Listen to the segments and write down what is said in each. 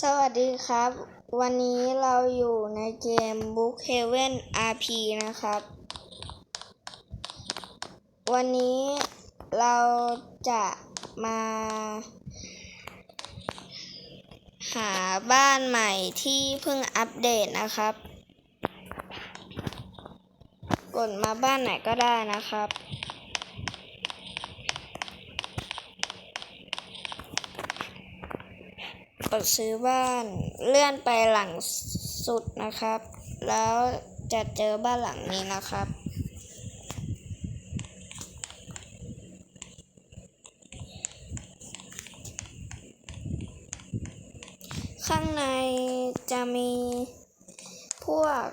สวัสดีครับ วันนี้เราอยู่ในเกม Book Heaven RP นะครับ วันนี้เราจะมา หาบ้านใหม่ที่เพิ่งอัปเดตนะครับ กดมาบ้านไหนก็ได้นะครับ กดซื้อบ้านเลื่อนไปหลังสุดนะครับ แล้วจะเจอบ้านหลังนี้นะครับ ข้างในจะมีพวก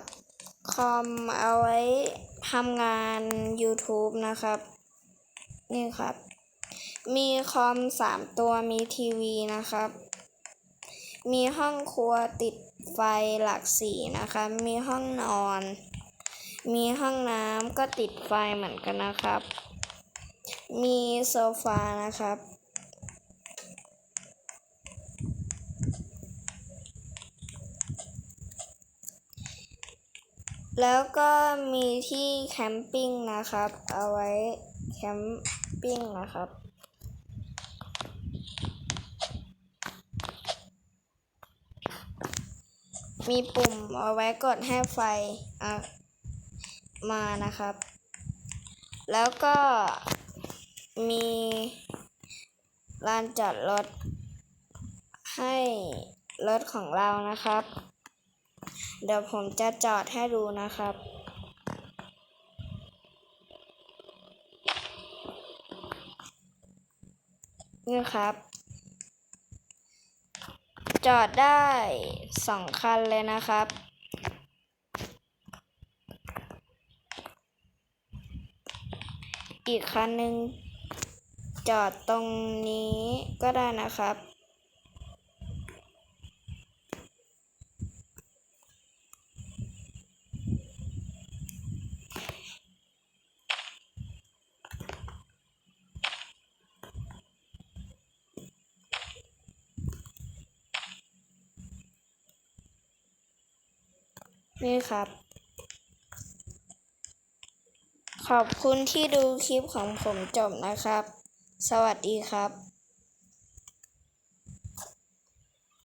คอมเอาไว้ทำงาน YouTube นะครับ นี่ครับ มีคอมสามตัวมีทีวีนะครับ มีห้องครัวติดไฟหลักสีนะคะ มีห้องนอน มีห้องน้ำก็ติดไฟเหมือนกันนะครับ มีโซฟานะครับ แล้วก็มีที่แคมปิ้งนะครับ เอาไว้แคมปิ้งนะครับ มีปุ่มเอาไว้กดให้ไฟมานะครับ แล้วก็มีลานจอดรถให้รถของเรานะครับ เดี๋ยวผมจะจอดให้ดูนะครับนี่ครับ จอดได้สองคันเลยนะครับ อีกคันหนึ่งจอดตรงนี้ก็ได้นะครับ นี่ครับ ขอบคุณที่ดูคลิปของผมจบนะครับ สวัสดีครับ